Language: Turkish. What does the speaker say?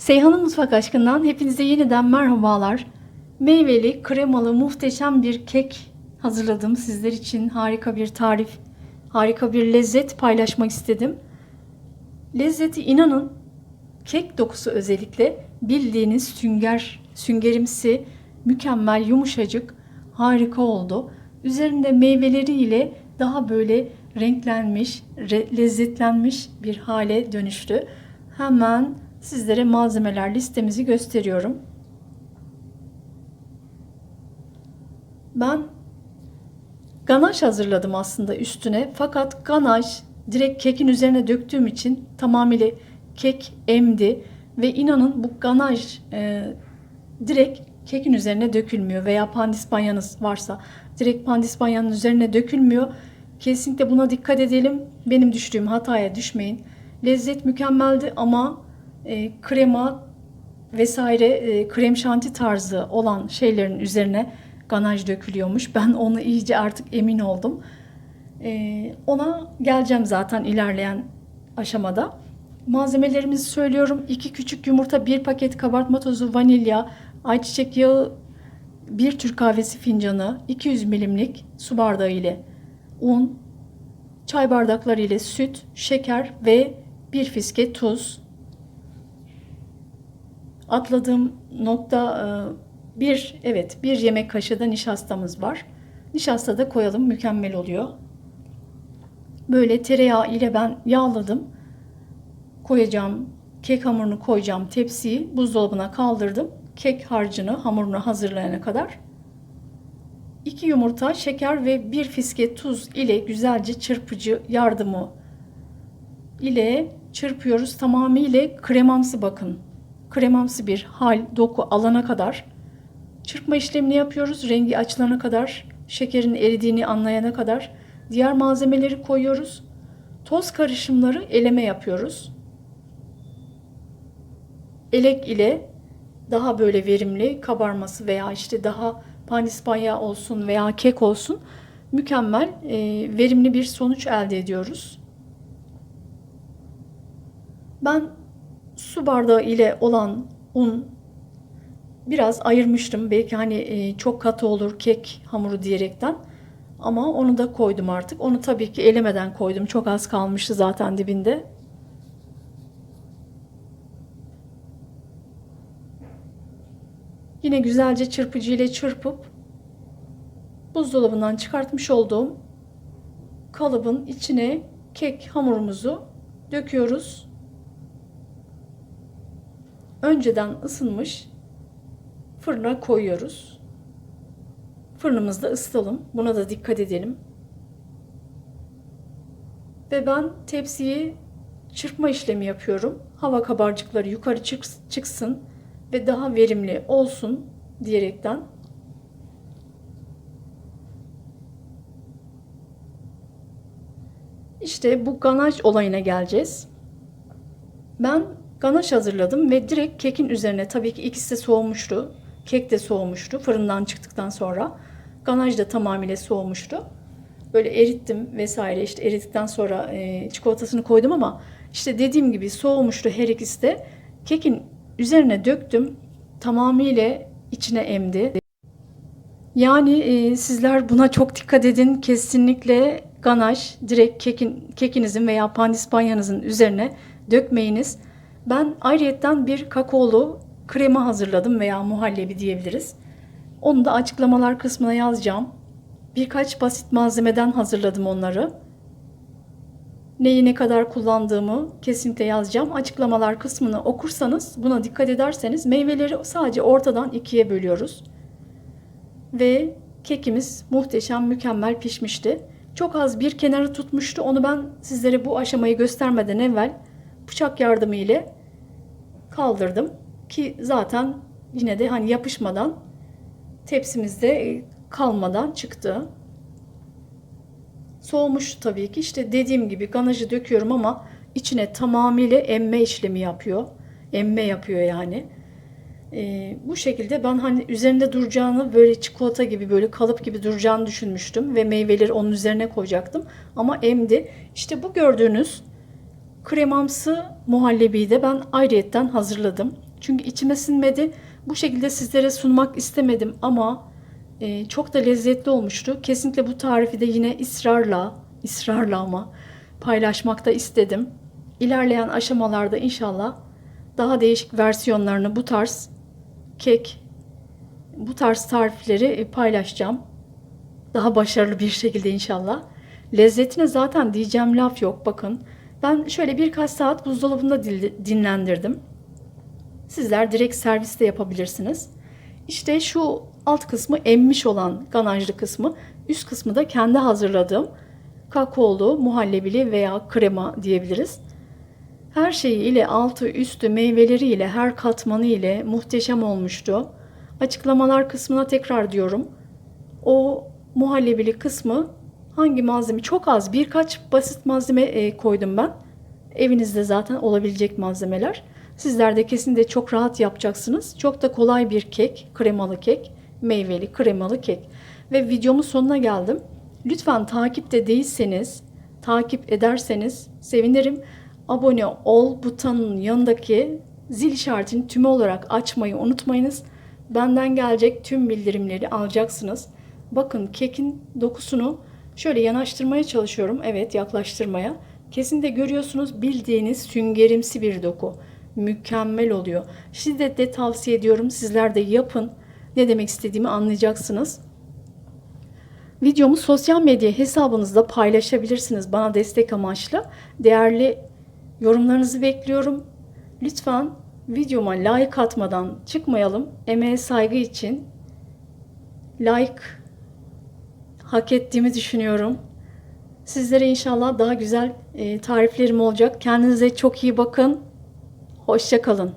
Seyhan'ın Mutfak Aşkı'ndan hepinize yeniden merhabalar. Meyveli, kremalı, muhteşem bir kek hazırladım sizler için. Harika bir tarif, harika bir lezzet paylaşmak istedim. Lezzeti inanın kek dokusu özellikle bildiğiniz sünger, süngerimsi, mükemmel, yumuşacık, harika oldu. Üzerinde meyveleriyle daha böyle renklenmiş, re- lezzetlenmiş bir hale dönüştü. Hemen sizlere malzemeler listemizi gösteriyorum. Ben ganaj hazırladım aslında üstüne. Fakat ganaj direkt kekin üzerine döktüğüm için tamamıyla kek emdi ve inanın bu ganaj e, direkt kekin üzerine dökülmüyor veya pandispanyanız varsa direkt pandispanyanın üzerine dökülmüyor. Kesinlikle buna dikkat edelim. Benim düştüğüm hataya düşmeyin. Lezzet mükemmeldi ama e, krema vesaire e, krem şanti tarzı olan şeylerin üzerine ganaj dökülüyormuş. Ben onu iyice artık emin oldum. E, ona geleceğim zaten ilerleyen aşamada. Malzemelerimizi söylüyorum. 2 küçük yumurta, 1 paket kabartma tozu, vanilya, ayçiçek yağı, 1 Türk kahvesi fincanı, 200 milimlik su bardağı ile un, çay bardakları ile süt, şeker ve bir fiske tuz. Atladığım nokta e, bir, evet bir yemek kaşığı da nişastamız var. Nişasta da koyalım mükemmel oluyor. Böyle tereyağı ile ben yağladım. Koyacağım kek hamurunu koyacağım tepsiyi buzdolabına kaldırdım. Kek harcını hamurunu hazırlayana kadar. 2 yumurta, şeker ve bir fiske tuz ile güzelce çırpıcı yardımı ile çırpıyoruz. Tamamıyla kremamsı bakın. Kremamsı bir hal, doku alana kadar çırpma işlemini yapıyoruz. Rengi açılana kadar, şekerin eridiğini anlayana kadar diğer malzemeleri koyuyoruz. Toz karışımları eleme yapıyoruz. Elek ile daha böyle verimli kabarması veya işte daha pandispanya olsun veya kek olsun mükemmel e, verimli bir sonuç elde ediyoruz. Ben su bardağı ile olan un biraz ayırmıştım. Belki hani e, çok katı olur kek hamuru diyerekten. Ama onu da koydum artık. Onu tabii ki elemeden koydum. Çok az kalmıştı zaten dibinde. Yine güzelce çırpıcı ile çırpıp buzdolabından çıkartmış olduğum kalıbın içine kek hamurumuzu döküyoruz. Önceden ısınmış fırına koyuyoruz. Fırınımızda ısıtalım. Buna da dikkat edelim. Ve ben tepsiyi çırpma işlemi yapıyorum. Hava kabarcıkları yukarı çıksın ve daha verimli olsun diyerekten İşte bu ganaj olayına geleceğiz. Ben ganaj hazırladım ve direkt kekin üzerine tabii ki ikisi de soğumuştu. Kek de soğumuştu fırından çıktıktan sonra. Ganaj da tamamıyla soğumuştu. Böyle erittim vesaire işte erittikten sonra e, çikolatasını koydum ama işte dediğim gibi soğumuştu her ikisi de. Kekin üzerine döktüm. Tamamıyla içine emdi. Yani e, sizler buna çok dikkat edin. Kesinlikle ganaj direkt kekin, kekinizin veya pandispanyanızın üzerine dökmeyiniz. Ben ayrıyetten bir kakaolu krema hazırladım veya muhallebi diyebiliriz. Onu da açıklamalar kısmına yazacağım. Birkaç basit malzemeden hazırladım onları. Neyi ne kadar kullandığımı kesinlikle yazacağım. Açıklamalar kısmını okursanız buna dikkat ederseniz meyveleri sadece ortadan ikiye bölüyoruz. Ve kekimiz muhteşem mükemmel pişmişti. Çok az bir kenarı tutmuştu. Onu ben sizlere bu aşamayı göstermeden evvel bıçak yardımı ile kaldırdım. Ki zaten yine de hani yapışmadan tepsimizde kalmadan çıktı. Soğumuş tabii ki. İşte dediğim gibi ganajı döküyorum ama içine tamamıyla emme işlemi yapıyor. Emme yapıyor yani. Ee, bu şekilde ben hani üzerinde duracağını böyle çikolata gibi böyle kalıp gibi duracağını düşünmüştüm ve meyveleri onun üzerine koyacaktım ama emdi. İşte bu gördüğünüz kremamsı muhallebiyi de ben ayrıyetten hazırladım. Çünkü içime sinmedi. Bu şekilde sizlere sunmak istemedim ama e, çok da lezzetli olmuştu. Kesinlikle bu tarifi de yine ısrarla, ısrarla ama paylaşmakta istedim. İlerleyen aşamalarda inşallah daha değişik versiyonlarını bu tarz kek, bu tarz tarifleri e, paylaşacağım. Daha başarılı bir şekilde inşallah. Lezzetine zaten diyeceğim laf yok bakın. Ben şöyle birkaç saat buzdolabında dinlendirdim. Sizler direkt servis de yapabilirsiniz. İşte şu alt kısmı emmiş olan ganajlı kısmı, üst kısmı da kendi hazırladığım kakaolu, muhallebili veya krema diyebiliriz. Her şeyi ile altı üstü meyveleri ile her katmanı ile muhteşem olmuştu. Açıklamalar kısmına tekrar diyorum. O muhallebili kısmı hangi malzeme çok az birkaç basit malzeme e, koydum ben. Evinizde zaten olabilecek malzemeler. Sizler de kesinlikle çok rahat yapacaksınız. Çok da kolay bir kek, kremalı kek, meyveli kremalı kek. Ve videomun sonuna geldim. Lütfen takipte değilseniz, takip ederseniz sevinirim. Abone ol butonunun yanındaki zil işaretini tümü olarak açmayı unutmayınız. Benden gelecek tüm bildirimleri alacaksınız. Bakın kekin dokusunu şöyle yanaştırmaya çalışıyorum. Evet yaklaştırmaya. Kesin de görüyorsunuz bildiğiniz süngerimsi bir doku. Mükemmel oluyor. Şiddetle tavsiye ediyorum. Sizler de yapın. Ne demek istediğimi anlayacaksınız. Videomu sosyal medya hesabınızda paylaşabilirsiniz bana destek amaçlı. Değerli yorumlarınızı bekliyorum. Lütfen videoma like atmadan çıkmayalım. Emeğe saygı için like hak ettiğimi düşünüyorum. Sizlere inşallah daha güzel e, tariflerim olacak. Kendinize çok iyi bakın. Hoşça kalın.